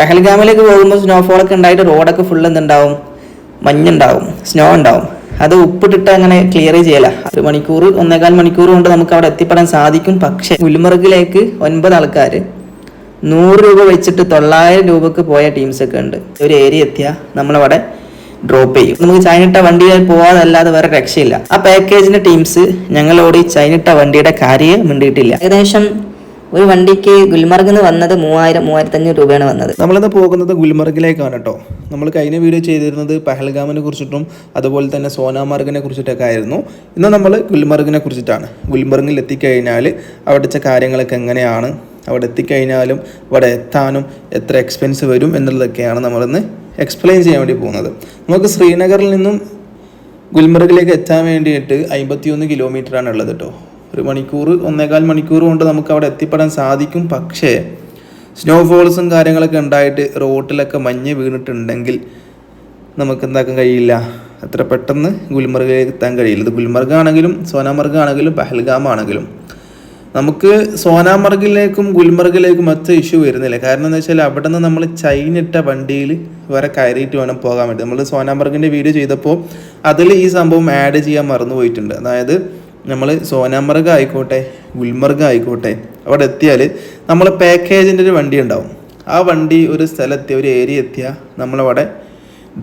പെഹൽഗാമിലേക്ക് പോകുമ്പോൾ സ്നോഫോളൊക്കെ ഉണ്ടായിട്ട് റോഡൊക്കെ ഫുൾ എന്തുണ്ടാവും? മഞ്ഞുണ്ടാവും സ്നോ ഉണ്ടാവും. അത് ഉപ്പിട്ടിട്ട് അങ്ങനെ ക്ലിയർ ചെയ്യല. ഒരു മണിക്കൂർ ഒന്നേകാൽ മണിക്കൂർ കൊണ്ട് നമുക്ക് അവിടെ എത്തിപ്പെടാൻ സാധിക്കും. പക്ഷേ ഗുൽമർഗിലേക്ക് ഒൻപത് ആൾക്കാർ നൂറ് രൂപ വെച്ചിട്ട് തൊള്ളായിരം രൂപക്ക് പോയ ടീംസൊക്കെ ഉണ്ട്. ഒരു ഏരിയ എത്തിയാൽ നമ്മളവിടെ ഡ്രോപ്പ് ചെയ്യും. നമുക്ക് ചൈനിട്ട വണ്ടിയിൽ പോവാതല്ലാതെ വേറെ രക്ഷയില്ല. ആ പാക്കേജിന്റെ ടീംസ് ഞങ്ങളോട് ഈ ചൈനിട്ട വണ്ടിയുടെ കാര്യം മിണ്ടിയിട്ടില്ല. ഏകദേശം ഒരു വണ്ടിക്ക് ഗുൽമർഗിൽ നിന്ന് വന്നത് മൂവായിരം മൂവായിരത്തി അഞ്ഞൂറ് രൂപയാണ് വന്നത്. നമ്മളിന്ന് പോകുന്നത് ഗുൽമർഗിലേക്കാണ് കേട്ടോ. നമ്മൾ കഴിഞ്ഞ വീഡിയോ ചെയ്തിരുന്നത് പഹൽഗാമിനെ കുറിച്ചിട്ടും അതുപോലെ തന്നെ സോനാമാർഗിനെ കുറിച്ചിട്ടൊക്കെ ആയിരുന്നു. ഇന്ന് നമ്മൾ ഗുൽമർഗിനെ കുറിച്ചിട്ടാണ്. ഗുൽമർഗിൽ എത്തിക്കഴിഞ്ഞാൽ അവിടുത്തെ കാര്യങ്ങളൊക്കെ എങ്ങനെയാണ്? അവിടെ എത്തിക്കഴിഞ്ഞാലും അവിടെ എത്താനും എത്ര എക്സ്പെൻസ് വരും എന്നുള്ളതൊക്കെയാണ് നമ്മളിന്ന് എക്സ്പ്ലെയിൻ ചെയ്യാൻ വേണ്ടി പോകുന്നത്. നമുക്ക് ശ്രീനഗറിൽ നിന്നും ഗുൽമർഗിലേക്ക് എത്താൻ വേണ്ടിയിട്ട് അമ്പത്തിയൊന്ന് കിലോമീറ്ററാണ് ഉള്ളത് കേട്ടോ. ഒരു മണിക്കൂർ ഒന്നേകാൽ മണിക്കൂർ കൊണ്ട് നമുക്ക് അവിടെ എത്തിപ്പെടാൻ സാധിക്കും. പക്ഷേ സ്നോഫോൾസും കാര്യങ്ങളൊക്കെ ഉണ്ടായിട്ട് റോട്ടിലൊക്കെ മഞ്ഞ് വീണിട്ടുണ്ടെങ്കിൽ നമുക്ക് എന്താക്കാൻ കഴിയില്ല. അത്ര പെട്ടെന്ന് ഗുൽമർഗിലേക്ക് എത്താൻ കഴിയില്ല. ഇത് ഗുൽമർഗ് ആണെങ്കിലും സോനാമർഗ് ആണെങ്കിലും പഹൽഗാം ആണെങ്കിലും നമുക്ക് സോനാമർഗിലേക്കും ഗുൽമർഗിലേക്കും ഒറ്റ ഇഷ്യൂ വരുന്നില്ല. കാരണം എന്താ വെച്ചാൽ അവിടെ നിന്ന് നമ്മൾ ചൈനിട്ട വണ്ടിയിൽ വരെ കയറിയിട്ട് വേണം പോകാൻ വേണ്ടി. നമ്മൾ സോനാമർഗിന്റെ വീഡിയോ ചെയ്തപ്പോൾ അതിൽ ഈ സംഭവം ആഡ് ചെയ്യാൻ മറന്നു പോയിട്ടുണ്ട് അതായത് നമ്മൾ സോനാമർഗ് ആയിക്കോട്ടെ ഗുൽമർഗ് ആയിക്കോട്ടെ അവിടെ എത്തിയാൽ നമ്മൾ പാക്കേജിന്റെ ഒരു വണ്ടി ഉണ്ടാവും. ആ വണ്ടി ഒരു സ്ഥലത്തെ ഒരു ഏരിയ എത്തിയാൽ നമ്മളവിടെ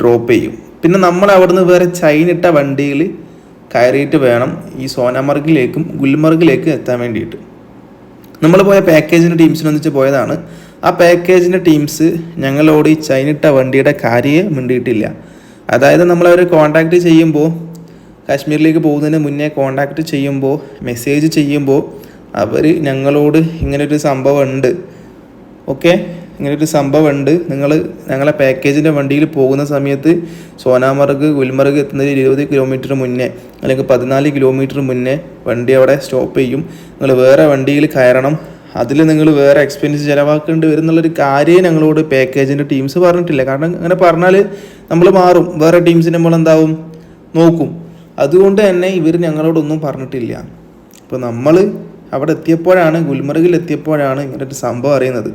ഡ്രോപ്പ് ചെയ്യും. പിന്നെ നമ്മൾ അവിടുന്ന് വേറെ ചൈനിട്ട വണ്ടിയിൽ കയറിയിട്ട് വേണം ഈ സോനാമർഗിലേക്കും ഗുൽമർഗിലേക്കും എത്താൻ വേണ്ടിയിട്ട്. നമ്മൾ പോയ പാക്കേജിന്റെ ടീംസിനൊന്നിച്ച് പോയതാണ്. ആ പാക്കേജിന്റെ ടീംസ് ഞങ്ങളോട് ഈ ചൈനിട്ട വണ്ടിയുടെ കാര്യം മിണ്ടിയിട്ടില്ല. അതായത് നമ്മളവർ കോണ്ടാക്ട് ചെയ്യുമ്പോൾ കാശ്മീരിലേക്ക് പോകുന്നതിന് മുന്നേ കോണ്ടാക്ട് ചെയ്യുമ്പോൾ മെസ്സേജ് ചെയ്യുമ്പോൾ അവർ ഞങ്ങളോട് ഇങ്ങനൊരു സംഭവം ഉണ്ട് ഓക്കെ ഇങ്ങനൊരു സംഭവം ഉണ്ട് നിങ്ങൾ ഞങ്ങളെ പാക്കേജിന്റെ വണ്ടിയിൽ പോകുന്ന സമയത്ത് സോനാമർഗ് ഗുൽമർഗ് എത്തുന്നതിന് ഇരുപത് കിലോമീറ്റർ മുന്നേ അല്ലെങ്കിൽ പതിനാല് കിലോമീറ്റർ മുന്നേ വണ്ടി അവിടെ സ്റ്റോപ്പ് ചെയ്യും. നിങ്ങൾ വേറെ വണ്ടിയിൽ കയറണം. അതിൽ നിങ്ങൾ വേറെ എക്സ്പെൻസ് ചിലവാക്കേണ്ടി വരും എന്നുള്ളൊരു കാര്യം ഞങ്ങളോട് പാക്കേജിന്റെ ടീംസ് പറഞ്ഞിട്ടില്ല. കാരണം അങ്ങനെ പറഞ്ഞാൽ നമ്മൾ മാറും. വേറെ ടീംസിന് നമ്മൾ എന്താവും നോക്കും. അതുകൊണ്ട് തന്നെ ഇവർ ഞങ്ങളോടൊന്നും പറഞ്ഞിട്ടില്ല. അപ്പോൾ നമ്മൾ അവിടെ എത്തിയപ്പോഴാണ് ഗുൽമർഗിൽ എത്തിയപ്പോഴാണ് ഇങ്ങനെ ഒരു സംഭവം അറിയുന്നത്.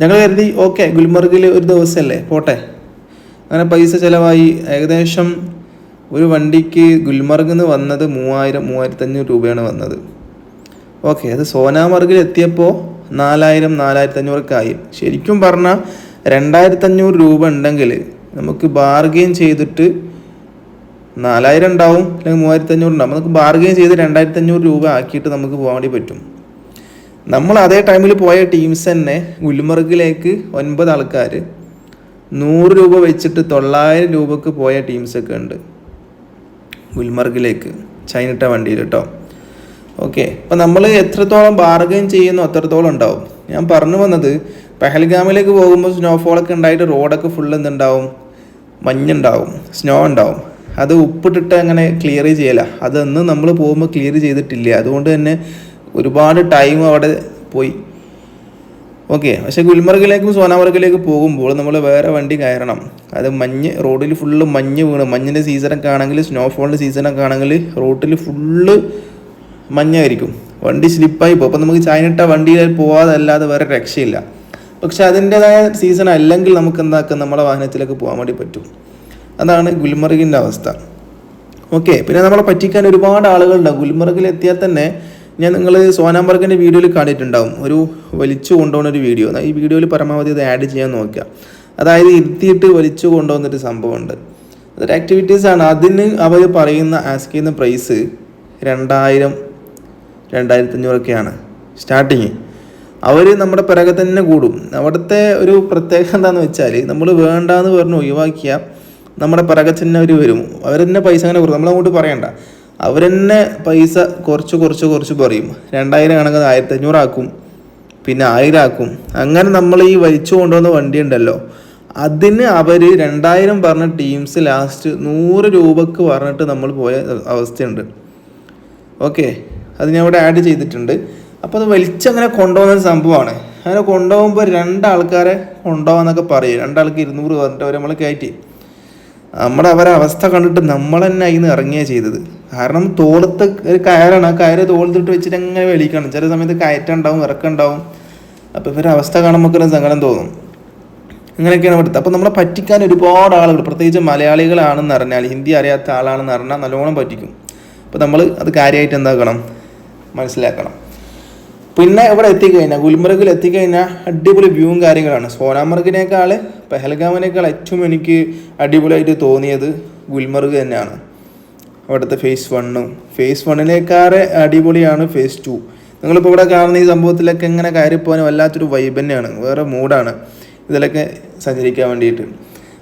ഞങ്ങൾ കരുതി ഓക്കെ ഗുൽമർഗിൽ ഒരു ദിവസമല്ലേ പോട്ടെ. അങ്ങനെ പൈസ ചിലവായി. ഏകദേശം ഒരു വണ്ടിക്ക് ഗുൽമർഗിൽ നിന്ന് വന്നത് മൂവായിരം മൂവായിരത്തഞ്ഞൂറ് രൂപയാണ് വന്നത്. ഓക്കെ അത് സോനാമർഗിൽ എത്തിയപ്പോൾ നാലായിരം നാലായിരത്തി അഞ്ഞൂറൊക്കെ ആയി. ശരിക്കും പറഞ്ഞാൽ രണ്ടായിരത്തഞ്ഞൂറ് രൂപ ഉണ്ടെങ്കിൽ നമുക്ക് ബാർഗെയിൻ ചെയ്തിട്ട് നാലായിരം ഉണ്ടാവും അല്ലെങ്കിൽ മൂവായിരത്തി അഞ്ഞൂറ് ഉണ്ടാവും. നമുക്ക് ബാർഗെയിൻ ചെയ്ത് രണ്ടായിരത്തി അഞ്ഞൂറ് രൂപ ആക്കിയിട്ട് നമുക്ക് പോകാൻ വേണ്ടി പറ്റും. നമ്മൾ അതേ ടൈമിൽ പോയ ടീംസ് തന്നെ ഗുൽമർഗിലേക്ക് ഒൻപത് ആൾക്കാർ നൂറ് രൂപ വെച്ചിട്ട് തൊള്ളായിരം രൂപക്ക് പോയ ടീംസൊക്കെ ഉണ്ട് ഗുൽമർഗിലേക്ക് ചൈനിട്ട വണ്ടിയിൽ കേട്ടോ. ഓക്കെ അപ്പം നമ്മൾ എത്രത്തോളം ബാർഗെയിൻ ചെയ്യുന്നു അത്രത്തോളം ഉണ്ടാവും. ഞാൻ പറഞ്ഞു വന്നത് പെഹൽഗാമിലേക്ക് പോകുമ്പോൾ സ്നോഫോളൊക്കെ ഉണ്ടായിട്ട് റോഡൊക്കെ ഫുൾ എന്തുണ്ടാവും? മഞ്ഞുണ്ടാവും സ്നോ ഉണ്ടാവും. അത് ഉപ്പിട്ടിട്ട് അങ്ങനെ ക്ലിയർ ചെയ്യല. അതൊന്ന് നമ്മൾ പോകുമ്പോൾ ക്ലിയർ ചെയ്തിട്ടില്ല. അതുകൊണ്ട് തന്നെ ഒരുപാട് ടൈം അവിടെ പോയി. ഓക്കെ പക്ഷെ ഗുൽമർഗിലേക്കും സോനാമർഗിലേക്ക് പോകുമ്പോൾ നമ്മൾ വേറെ വണ്ടി കയറണം. അത് മഞ്ഞ് റോഡിൽ ഫുള്ള് മഞ്ഞ് വീണ്. മഞ്ഞിന്റെ സീസണൊക്കെ ആണെങ്കിൽ സ്നോഫോളിന്റെ സീസണൊക്കെ ആണെങ്കിൽ റോട്ടിൽ ഫുള്ള് മഞ്ഞായിരിക്കും. വണ്ടി സ്ലിപ്പായി പോകും. അപ്പം നമുക്ക് ചൈനിട്ട വണ്ടിയിൽ പോവാതല്ലാതെ വേറെ രക്ഷയില്ല. പക്ഷെ അതിന്റെതായ സീസൺ അല്ലെങ്കിൽ നമുക്ക് എന്താക്കാം? നമ്മുടെ വാഹനത്തിലേക്ക് പോകാൻ വേണ്ടി പറ്റും. അതാണ് ഗുൽമർഗിന്റെ അവസ്ഥ. ഓക്കെ പിന്നെ നമ്മളെ പറ്റിക്കാൻ ഒരുപാട് ആളുകളുണ്ടാവും ഗുൽമർഗിൽ എത്തിയാൽ തന്നെ ഞാൻ നിങ്ങൾ സോനാമർഗിന്റെ വീഡിയോയിൽ കണ്ടിട്ടുണ്ടാവും. ഒരു വലിച്ചു കൊണ്ടുപോകുന്ന ഒരു വീഡിയോ. ഈ വീഡിയോയിൽ പരമാവധി അത് ആഡ് ചെയ്യാൻ നോക്കുക. അതായത് ഇരുത്തിയിട്ട് വലിച്ചു കൊണ്ടുപോകുന്നൊരു സംഭവമുണ്ട്. അതൊരു ആക്ടിവിറ്റീസാണ് അതിന് അവർ പറയുന്ന ആസ്ക് ചെയ്യുന്ന പ്രൈസ് രണ്ടായിരം രണ്ടായിരത്തി അഞ്ഞൂറൊക്കെയാണ് സ്റ്റാർട്ടിങ് അവർ നമ്മുടെ പിറകെ തന്നെ കൂടും. അവിടുത്തെ ഒരു പ്രത്യേകത എന്താണെന്ന് വെച്ചാൽ നമ്മൾ വേണ്ടാന്ന് പറഞ്ഞ് ഒഴിവാക്കിയാൽ നമ്മുടെ പിറകെ തന്നെ അവർ വരും. അവരെന്നെ പൈസ അങ്ങനെ കുറച്ച് നമ്മളങ്ങോട്ട് പറയണ്ട. അവരെന്നെ പൈസ കുറച്ച് കുറച്ച് കുറച്ച് പറയും. രണ്ടായിരം ആണെങ്കിൽ ആയിരത്തി അഞ്ഞൂറാക്കും പിന്നെ ആയിരം ആക്കും. അങ്ങനെ നമ്മൾ ഈ വലിച്ചു കൊണ്ടുവന്ന വണ്ടി ഉണ്ടല്ലോ. അതിന് അവർ രണ്ടായിരം പറഞ്ഞ ടീംസ് ലാസ്റ്റ് നൂറ് രൂപക്ക് പറഞ്ഞിട്ട് നമ്മൾ പോയ അവസ്ഥയുണ്ട്. ഓക്കെ അത് ഞാൻ ഇവിടെ ആഡ് ചെയ്തിട്ടുണ്ട്. അപ്പോൾ അത് വലിച്ചങ്ങനെ കൊണ്ടുപോകുന്ന സംഭവമാണ്. അങ്ങനെ കൊണ്ടുപോകുമ്പോൾ രണ്ടാൾക്കാരെ കൊണ്ടുപോകാന്നൊക്കെ പറയും. രണ്ടാൾക്ക് ഇരുന്നൂറ് പറഞ്ഞിട്ട് അവർ നമ്മൾ കയറ്റി. നമ്മുടെ അവരെ അവസ്ഥ കണ്ടിട്ട് നമ്മൾ തന്നെ അതിൽ നിന്ന് ഇറങ്ങിയാണ് ചെയ്തത്. കാരണം തോളത്ത് ഒരു കയറാണ്. ആ കയറ് തോളത്തിട്ട് വെച്ചിട്ട് അങ്ങനെ വെളിക്കണം ചില സമയത്ത് കയറ്റുണ്ടാവും ഇറക്കുണ്ടാവും. അപ്പോൾ ഇവരുടെ അവസ്ഥ കാണുമ്പോൾ ഒരു സങ്കടം തോന്നും. അങ്ങനെയൊക്കെയാണ് ഇവിടുത്തെ. അപ്പോൾ നമ്മളെ പറ്റിക്കാൻ ഒരുപാട് ആളുകൾ പ്രത്യേകിച്ച് മലയാളികളാണെന്ന് അറിഞ്ഞാൽ ഹിന്ദി അറിയാത്ത ആളാണെന്ന് അറിഞ്ഞാൽ നല്ലോണം പറ്റിക്കും. അപ്പോൾ നമ്മൾ അത് കാര്യമായിട്ട് എന്താക്കണം? മനസ്സിലാക്കണം. പിന്നെ ഇവിടെ എത്തിക്കഴിഞ്ഞാൽ ഗുൽമർഗിൽ എത്തിക്കഴിഞ്ഞാൽ അടിപൊളി വ്യൂവും കാര്യങ്ങളാണ്. സോനാമർഗിനേക്കാൾ പെഹൽഗാമിനേക്കാൾ ഏറ്റവും എനിക്ക് അടിപൊളിയായിട്ട് തോന്നിയത് ഗുൽമർഗ് തന്നെയാണ്. അവിടുത്തെ ഫേസ് വണ്ണും ഫേസ് വണ്ണിനേക്കാളെ അടിപൊളിയാണ് ഫേസ് ടു നിങ്ങളിപ്പോൾ ഇവിടെ കാണുന്ന ഈ സംഭവത്തിലൊക്കെ എങ്ങനെ കയറിപ്പോകാനും വല്ലാത്തൊരു വൈബ് തന്നെയാണ്. വേറെ മൂഡാണ് ഇതിലൊക്കെ സഞ്ചരിക്കാൻ വേണ്ടിയിട്ട്.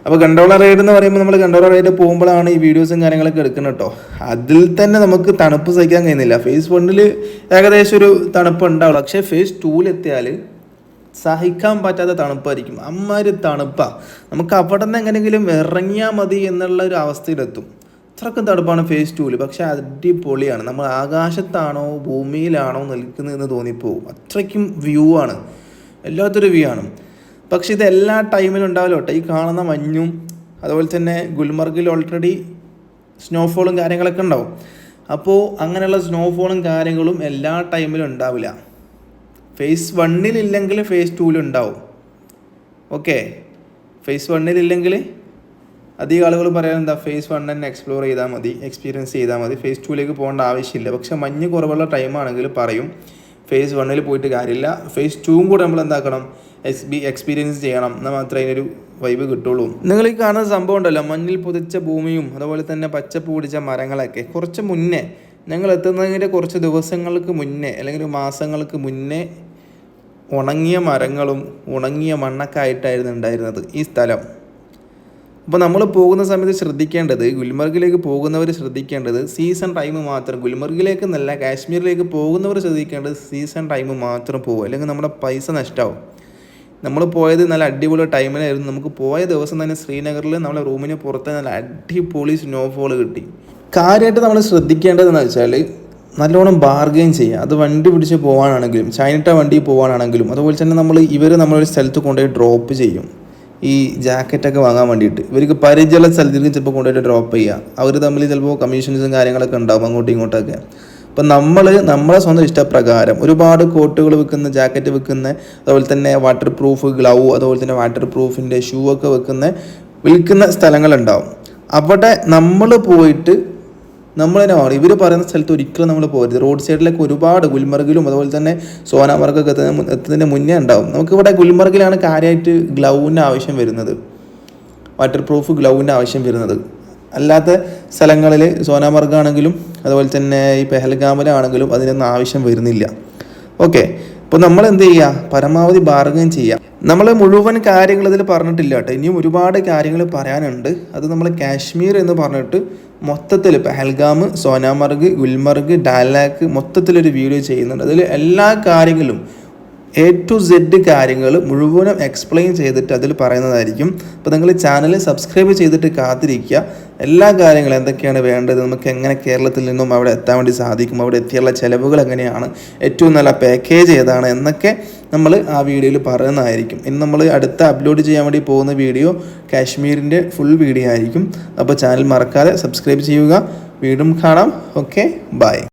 അപ്പോൾ കണ്ടോളർ റൈഡ് എന്ന് പറയുമ്പോൾ നമ്മൾ കണ്ടോളർ റൈഡ് പോകുമ്പോഴാണ് ഈ വീഡിയോസും കാര്യങ്ങളൊക്കെ എടുക്കുന്നത് കേട്ടോ അതിൽ തന്നെ നമുക്ക് തണുപ്പ് സഹിക്കാൻ കഴിയുന്നില്ല. ഫേസ് വണ്ണിൽ ഏകദേശം ഒരു തണുപ്പ് ഉണ്ടാവും പക്ഷേ ഫേസ് ടൂവിലെത്തിയാൽ സഹിക്കാൻ പറ്റാത്ത തണുപ്പായിരിക്കും. അമ്മാതിരി തണുപ്പാണ് നമുക്ക് അവിടെ നിന്ന് എങ്ങനെയെങ്കിലും ഇറങ്ങിയാൽ മതി എന്നുള്ള ഒരു അവസ്ഥയിലെത്തും. അത്രക്കും തണുപ്പാണ് ഫേസ് ടൂവിൽ പക്ഷേ അടിപൊളിയാണ്. നമ്മൾ ആകാശത്താണോ ഭൂമിയിലാണോ നിൽക്കുന്നതെന്ന് തോന്നിപ്പോവും. അത്രയ്ക്കും വ്യൂ ആണ്. എല്ലാത്തൊരു വ്യൂ ആണ്. പക്ഷെ ഇത് എല്ലാ ടൈമിലും ഉണ്ടാവില്ല കേട്ടോ ഈ കാണുന്ന മഞ്ഞും അതുപോലെ തന്നെ ഗുൽമർഗിൽ ഓൾറെഡി സ്നോഫോളും കാര്യങ്ങളൊക്കെ ഉണ്ടാവും. അപ്പോൾ അങ്ങനെയുള്ള സ്നോഫോളും കാര്യങ്ങളും എല്ലാ ടൈമിലും ഉണ്ടാവില്ല. ഫേസ് വണ്ണിലില്ലെങ്കിൽ ഫേസ് ടൂവിൽ ഉണ്ടാവും. ഓക്കെ ഫേസ് വണ്ണിലില്ലെങ്കിൽ അധികം ആളുകൾ പറയാൻ എന്താ? ഫേസ് വൺ തന്നെ എക്സ്പ്ലോർ ചെയ്താൽ മതി എക്സ്പീരിയൻസ് ചെയ്താൽ മതി. ഫേസ് ടൂവിലേക്ക് പോകേണ്ട ആവശ്യമില്ല. പക്ഷേ മഞ്ഞ് കുറവുള്ള ടൈമാണെങ്കിൽ പറയും. ഫേസ് വണ്ണിൽ പോയിട്ട് കാര്യമില്ല. ഫേസ് ടൂവും കൂടെ നമ്മൾ എന്താക്കണം? എക്സ് ബി എക്സ്പീരിയൻസ് ചെയ്യണം. എന്നാൽ മാത്രമേ അതിനൊരു വൈബ് കിട്ടുള്ളൂ. നിങ്ങൾ ഈ കാണുന്ന സംഭവം ഉണ്ടല്ലോ. മഞ്ഞിൽ പുതച്ച ഭൂമിയും അതുപോലെ തന്നെ പച്ചപ്പ് പിടിച്ച മരങ്ങളൊക്കെ. കുറച്ച് മുന്നേ ഞങ്ങൾ എത്തുന്നതിന്റെ കുറച്ച് ദിവസങ്ങൾക്ക് മുന്നേ അല്ലെങ്കിൽ മാസങ്ങൾക്ക് മുന്നേ ഉണങ്ങിയ മരങ്ങളും ഉണങ്ങിയ മണ്ണൊക്കെ ആയിട്ടായിരുന്നു ഉണ്ടായിരുന്നത് ഈ സ്ഥലം. അപ്പോൾ നമ്മൾ പോകുന്ന സമയത്ത് ശ്രദ്ധിക്കേണ്ടത് ഗുൽമർഗിലേക്ക് പോകുന്നവർ ശ്രദ്ധിക്കേണ്ടത് സീസൺ ടൈം മാത്രം. ഗുൽമർഗിലേക്ക് എന്നല്ല കാശ്മീരിലേക്ക് പോകുന്നവർ ശ്രദ്ധിക്കേണ്ടത് സീസൺ ടൈം മാത്രം പോകും അല്ലെങ്കിൽ നമ്മുടെ പൈസ നഷ്ടമാവും നമ്മൾ പോയത് നല്ല അടിപൊളി ടൈമിലായിരുന്നു. നമുക്ക് പോയ ദിവസം തന്നെ ശ്രീനഗറിൽ നമ്മളെ റൂമിന് പുറത്ത് നല്ല അടിപൊളി സ്നോഫോൾ കിട്ടി. കാര്യമായിട്ട് നമ്മൾ ശ്രദ്ധിക്കേണ്ടതെന്ന് വെച്ചാൽ നല്ലോണം ബാർഗെയിൻ ചെയ്യുക അത് വണ്ടി പിടിച്ച് പോകാനാണെങ്കിലും ചൈനട്ട വണ്ടി പോകാനാണെങ്കിലും അതുപോലെ തന്നെ നമ്മൾ ഇവർ നമ്മളൊരു സ്ഥലത്ത് കൊണ്ടുപോയി ഡ്രോപ്പ് ചെയ്യും. ഈ ജാക്കറ്റൊക്കെ വാങ്ങാൻ വേണ്ടിയിട്ട്. ഇവർക്ക് പരിചയമുള്ള സ്ഥലത്തേക്ക് ചിലപ്പോൾ കൊണ്ടുപോയിട്ട് ഡ്രോപ്പ് ചെയ്യുക അവർ തമ്മിൽ ചിലപ്പോൾ കമ്മീഷൻസും കാര്യങ്ങളൊക്കെ ഉണ്ടാവും അങ്ങോട്ടും ഇങ്ങോട്ടൊക്കെ. അപ്പം നമ്മൾ നമ്മളെ സ്വന്തം ഇഷ്ടപ്രകാരം ഒരുപാട് കോട്ടുകൾ വെക്കുന്ന ജാക്കറ്റ് വെക്കുന്ന അതുപോലെ തന്നെ വാട്ടർ പ്രൂഫ് ഗ്ലൗ അതുപോലെ തന്നെ വാട്ടർ പ്രൂഫിന്റെ ഷൂ ഒക്കെ വെക്കുന്ന വിൽക്കുന്ന സ്ഥലങ്ങളുണ്ടാവും. അവിടെ നമ്മൾ പോയിട്ട് നമ്മൾ തന്നെ വാങ്ങണം ഇവർ പറയുന്ന സ്ഥലത്ത് ഒരിക്കലും നമ്മൾ പോകരുത്. റോഡ് സൈഡിലൊക്കെ ഒരുപാട് ഗുൽമർഗിലും അതുപോലെ തന്നെ സോനാമർഗൊക്കെ എത്തുന്ന എത്തുന്നതിന് മുന്നേ ഉണ്ടാവും. നമുക്കിവിടെ ഗുൽമർഗിലാണ് കാര്യമായിട്ട് ഗ്ലൗവിന്റെ ആവശ്യം വരുന്നത്. വാട്ടർ പ്രൂഫ് ഗ്ലൗവിന്റെ ആവശ്യം വരുന്നത്. അല്ലാത്ത സ്ഥലങ്ങളിൽ സോനാമർഗ് ആണെങ്കിലും അതുപോലെ തന്നെ ഈ പെഹൽഗാമിലാണെങ്കിലും അതിനൊന്നും ആവശ്യം വരുന്നില്ല. ഓക്കെ അപ്പോൾ നമ്മൾ എന്ത് ചെയ്യുക പരമാവധി ബാർഗൻ ചെയ്യുക നമ്മൾ മുഴുവൻ കാര്യങ്ങൾ ഇതിൽ പറഞ്ഞിട്ടില്ല കേട്ടോ. ഇനിയും ഒരുപാട് കാര്യങ്ങൾ പറയാനുണ്ട്. അത് നമ്മൾ കാശ്മീർ എന്ന് പറഞ്ഞിട്ട് മൊത്തത്തിൽ പെഹൽഗാം സോനാമർഗ് ഗുൽമർഗ് ഡാലാക്ക് മൊത്തത്തിലൊരു വീഡിയോ ചെയ്യുന്നുണ്ട്. അതിൽ എല്ലാ കാര്യങ്ങളും എ ടു സെഡ് കാര്യങ്ങൾ മുഴുവനും എക്സ്പ്ലെയിൻ ചെയ്തിട്ട് അതിൽ പറയുന്നതായിരിക്കും. അപ്പോൾ നിങ്ങൾ ചാനൽ സബ്സ്ക്രൈബ് ചെയ്തിട്ട് കാത്തിരിക്കുക. എല്ലാ കാര്യങ്ങളും എന്തൊക്കെയാണ് വേണ്ടത്? നമുക്ക് എങ്ങനെ കേരളത്തിൽ നിന്നും അവിടെ എത്താൻ വേണ്ടി സാധിക്കും? അവിടെ എത്തിയുള്ള ചിലവുകൾ എങ്ങനെയാണ്? ഏറ്റവും നല്ല പാക്കേജ് ഏതാണ്? എന്നൊക്കെ നമ്മൾ ആ വീഡിയോയിൽ പറയുന്നതായിരിക്കും. ഇനി നമ്മൾ അടുത്ത അപ്ലോഡ് ചെയ്യാൻ വേണ്ടി പോകുന്ന വീഡിയോ കാശ്മീരിന്റെ ഫുൾ വീഡിയോ ആയിരിക്കും. അപ്പോൾ ചാനൽ മറക്കാതെ സബ്സ്ക്രൈബ് ചെയ്യുക. വീണ്ടും കാണാം. Okay bye